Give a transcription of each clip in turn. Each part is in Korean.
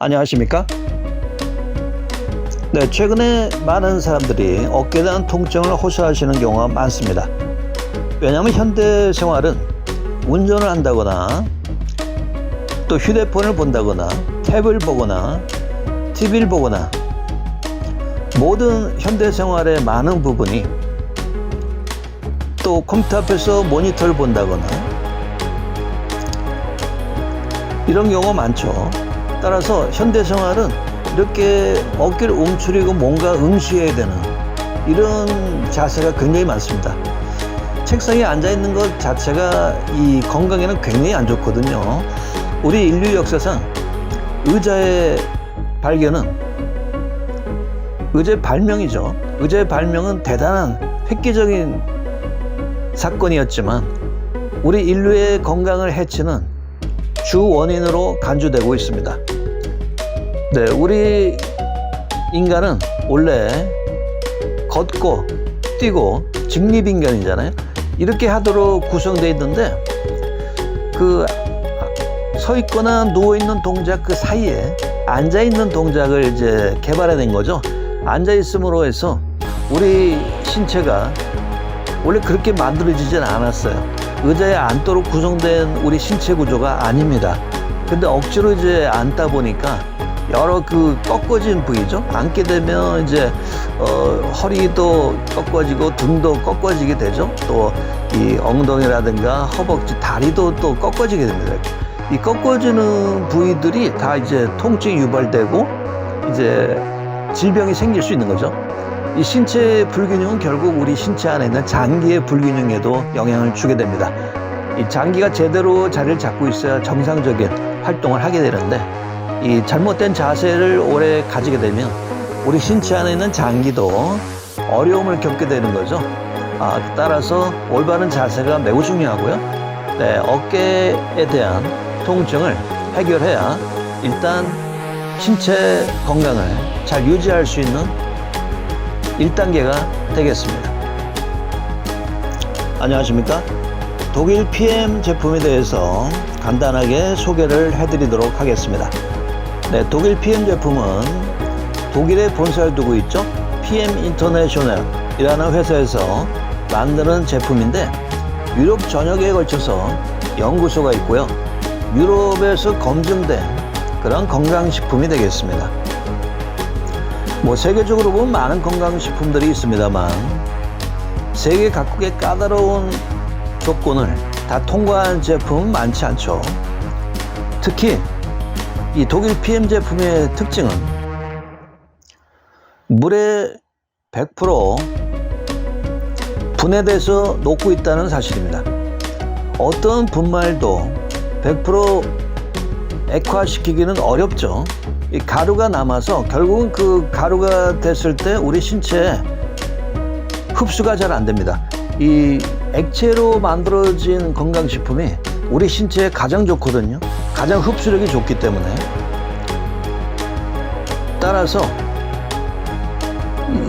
안녕하십니까? 네, 최근에 많은 사람들이 대한 통증을 호소하시는 경우가 많습니다. 왜냐하면 현대 생활은 운전을 한다거나 또 휴대폰을 본다거나 탭을 보거나 TV를 보거나 모든 현대 생활의 많은 부분이 또 컴퓨터 앞에서 모니터를 본다거나 이런 경우가 많죠. 따라서 현대 생활은 이렇게 어깨를 움츠리고 뭔가 응시해야 되는 이런 자세가 굉장히 많습니다. 책상에 앉아 있는 것 자체가 이 건강에는 굉장히 안 좋거든요. 우리 인류 역사상 의자의 발견은 의자의 발명이죠. 의자의 발명은 대단한 획기적인 사건이었지만 우리 인류의 건강을 해치는 주 원인으로 간주되고 있습니다. 네, 우리 인간은 원래 걷고 뛰고 직립인간이잖아요. 이렇게 하도록 구성되어 있는데 그 서 있거나 누워 있는 동작 그 사이에 앉아 있는 동작을 이제 개발해낸 거죠. 앉아 있음으로 해서 우리 신체가 원래 그렇게 만들어지진 않았어요. 의자에 앉도록 구성된 우리 신체 구조가 아닙니다. 근데 억지로 이제 앉다 보니까 여러 그 꺾어진 부위죠. 앉게 되면 이제 어, 허리도 꺾어지고 등도 꺾어지게 되죠. 또 이 엉덩이라든가 허벅지, 다리도 또 꺾어지게 됩니다. 이 꺾어지는 부위들이 다 이제 통증이 유발되고 이제 질병이 생길 수 있는 거죠. 이 신체 불균형은 결국 우리 신체 안에 있는 장기의 불균형에도 영향을 주게 됩니다. 이 장기가 제대로 자리를 잡고 있어야 정상적인 활동을 하게 되는데 이 잘못된 자세를 오래 가지게 되면 우리 신체 안에 있는 장기도 어려움을 겪게 되는 거죠. 아, 따라서 올바른 자세가 매우 중요하고요. 네, 어깨에 대한 통증을 해결해야 일단 신체 건강을 잘 유지할 수 있는 1단계가 되겠습니다. 안녕하십니까? 독일 PM 제품에 대해서 간단하게 소개를 해드리도록 하겠습니다. 네, 독일 PM 제품은 독일에 본사를 두고 있죠. PM 인터내셔널이라는 회사에서 만드는 제품인데 유럽 전역에 걸쳐서 연구소가 있고요. 유럽에서 검증된 그런 건강식품이 되겠습니다. 뭐 세계적으로 보면 많은 건강식품들이 있습니다만 세계 각국의 까다로운 조건을 다 통과한 제품은 많지 않죠. 특히 이 독일 PM 제품의 특징은 물에 100% 분해돼서 녹고 있다는 사실입니다. 어떤 분말도 100% 액화시키기는 어렵죠. 이 가루가 남아서 결국은 그 가루가 됐을 때 우리 신체에 흡수가 잘 안 됩니다. 이 액체로 만들어진 건강식품이 우리 신체에 가장 좋거든요. 가장 흡수력이 좋기 때문에. 따라서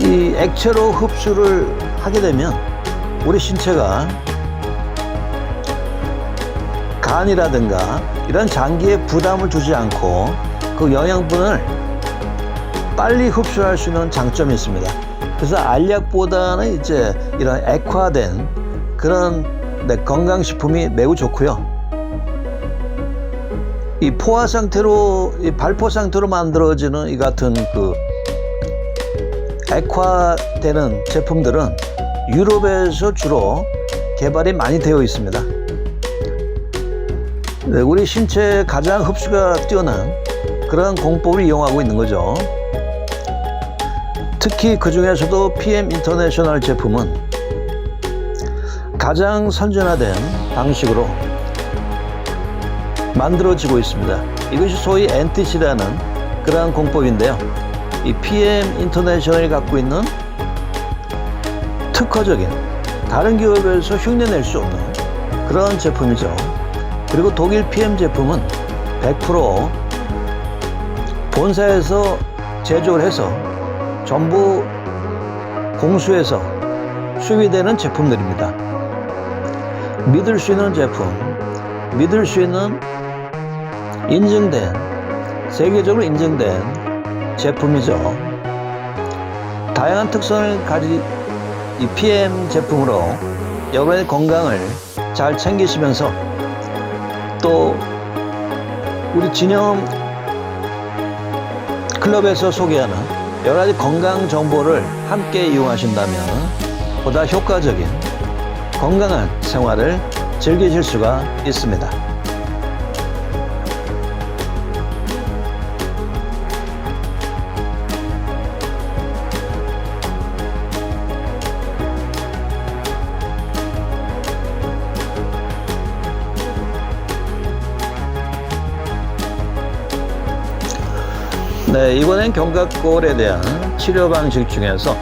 이 액체로 흡수를 하게 되면 우리 신체가 간이라든가 이런 장기에 부담을 주지 않고 그 영양분을 빨리 흡수할 수 있는 장점이 있습니다. 그래서 알약보다는 이제 이런 액화된 그런 네, 건강식품이 매우 좋고요. 이 포화 상태로, 이 발포 상태로 만들어지는 이 같은 그 액화되는 제품들은 유럽에서 주로 개발이 많이 되어 있습니다. 네, 우리 신체에 가장 흡수가 뛰어난 그런 공법을 이용하고 있는 거죠. 특히 그 중에서도 PM 인터내셔널 제품은 가장 선진화된 방식으로 만들어지고 있습니다. 이것이 소위 NTC라는 그러한 공법인데요. 이 PM 인터내셔널이 갖고 있는 특허적인 다른 기업에서 흉내낼 수 없는 그런 제품이죠. 그리고 독일 PM 제품은 100% 본사에서 제조를 해서 전부 공수해서 수입되는 제품들입니다. 믿을 수 있는 제품, 믿을 수 있는 인증된 세계적으로 인증된 제품이죠. 다양한 특성을 가진 이 PM 제품으로 여러분의 건강을 잘 챙기시면서 또 우리 진영 클럽에서 소개하는 여러 가지 건강 정보를 함께 이용하신다면 보다 효과적인 건강한 생활을 즐기실 수가 있습니다. 네, 이번엔 견갑골에 대한 치료 방식 중에서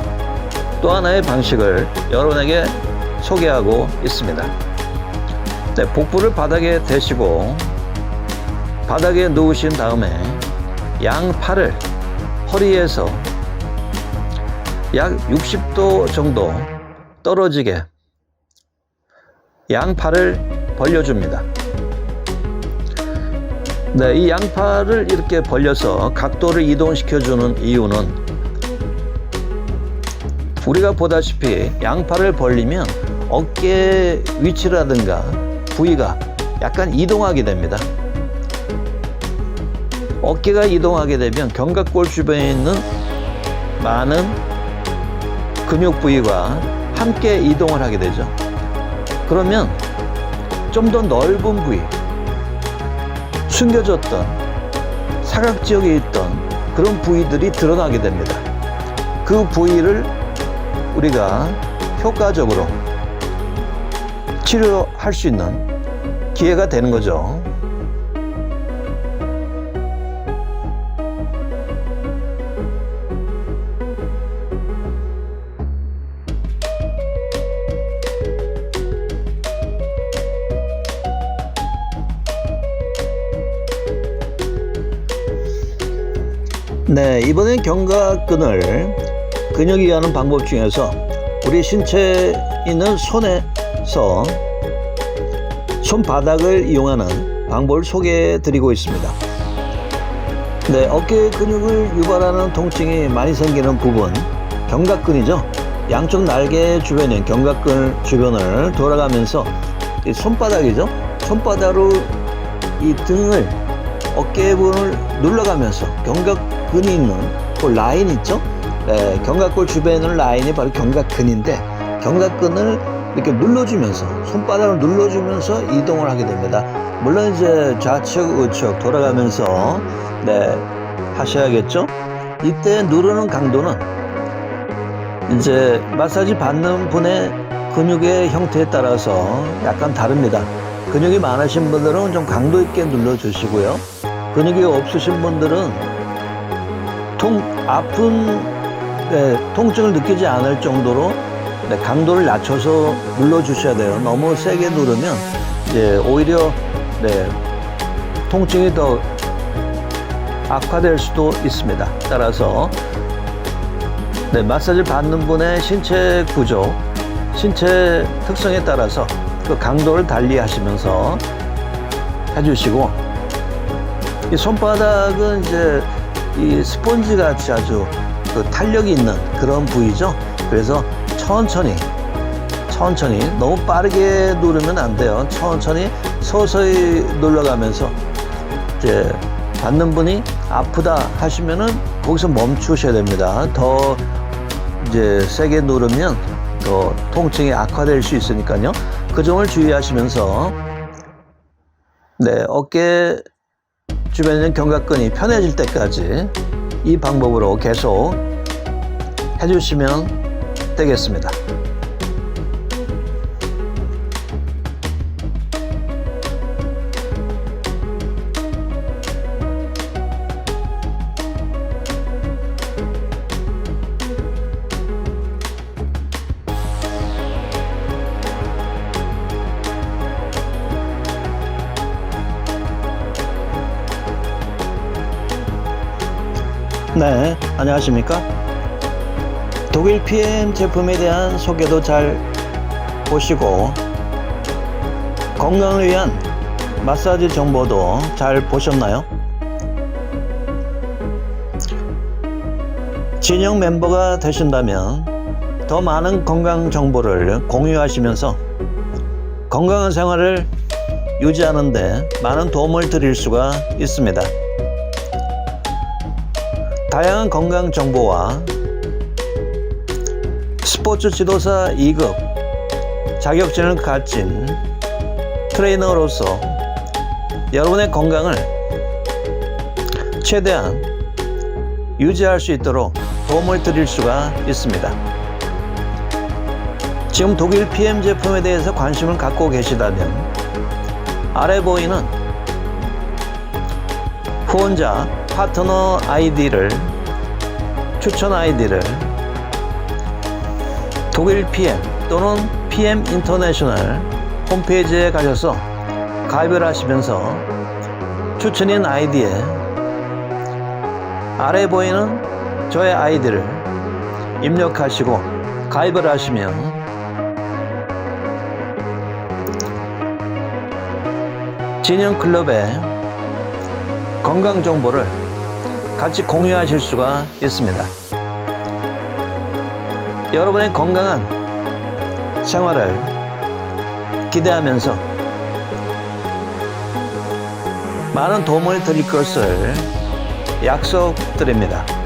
또 하나의 방식을 여러분에게 소개하고 있습니다. 네, 복부를 바닥에 대시고 바닥에 누우신 다음에 양 팔을 허리에서 약 60도 정도 떨어지게 양 팔을 벌려줍니다. 네, 이 양팔을 이렇게 벌려서 각도를 이동시켜주는 이유는 우리가 보다시피 양팔을 벌리면 어깨 위치라든가 부위가 약간 이동하게 됩니다. 어깨가 이동하게 되면 견갑골 주변에 있는 많은 근육 부위가 함께 이동을 하게 되죠. 그러면 좀 더 넓은 부위, 숨겨졌던 사각 지역에 있던 그런 부위들이 드러나게 됩니다. 그 부위를 우리가 효과적으로 치료할 수 있는 기회가 되는 거죠. 네, 이번엔 견갑근을 근육이 하는 방법 중에서 우리 신체에 있는 손에서 손바닥을 이용하는 방법을 소개해 드리고 있습니다. 네, 어깨 근육을 유발하는 통증이 많이 생기는 부분, 견갑근이죠. 양쪽 날개 주변인 견갑근 주변을 돌아가면서 이 손바닥이죠. 손바닥으로 이 등을 어깨 부분을 눌러가면서 견갑 근이 있는 그 라인 있죠? 네, 견갑골 주변의 라인이 바로 견갑근인데 견갑근을 이렇게 눌러주면서 손바닥을 눌러주면서 이동을 하게 됩니다. 물론 이제 좌측 우측 돌아가면서 네 하셔야겠죠. 이때 누르는 강도는 이제 마사지 받는 분의 근육의 형태에 따라서 약간 다릅니다. 근육이 많으신 분들은 좀 강도 있게 눌러주시고요. 근육이 없으신 분들은 통 아픈 네, 통증을 느끼지 않을 정도로 네, 강도를 낮춰서 눌러 주셔야 돼요. 너무 세게 누르면 이제 오히려 네, 통증이 더 악화될 수도 있습니다. 따라서 네, 마사지를 받는 분의 신체 구조, 신체 특성에 따라서 그 강도를 달리 하시면서 해주시고 이 손바닥은 이제 이 스펀지 같이 아주 그 탄력이 있는 그런 부위죠. 그래서 천천히 천천히 너무 빠르게 누르면 안 돼요. 천천히 서서히 눌러가면서 이제 받는 분이 아프다 하시면은 거기서 멈추셔야 됩니다. 더 이제 세게 누르면 더 통증이 악화될 수 있으니까요. 그 점을 주의하시면서 네 어깨 있는 견갑근이 편해질 때까지 이 방법으로 계속 해주시면 되겠습니다. 네, 안녕하십니까? 독일 PM 제품에 대한 소개도 잘 보시고 건강을 위한 마사지 정보도 잘 보셨나요? 진영 멤버가 되신다면 더 많은 건강 정보를 공유하시면서 건강한 생활을 유지하는데 많은 도움을 드릴 수가 있습니다. 다양한 건강 정보와 스포츠 지도사 2급 자격증을 가진 트레이너로서 여러분의 건강을 최대한 유지할 수 있도록 도움을 드릴 수가 있습니다. 지금 독일 PM 제품에 대해서 관심을 갖고 계시다면 아래 보이는 후원자 파트너 아이디를 추천 아이디를 독일 PM 또는 PM 인터내셔널 홈페이지에 가셔서 가입을 하시면서 추천인 아이디에 아래 보이는 저의 아이디를 입력하시고 가입을 하시면 진영 클럽의 건강 정보를 같이 공유하실 수가 있습니다. 여러분의 건강한 생활을 기대하면서 많은 도움을 드릴 것을 약속드립니다.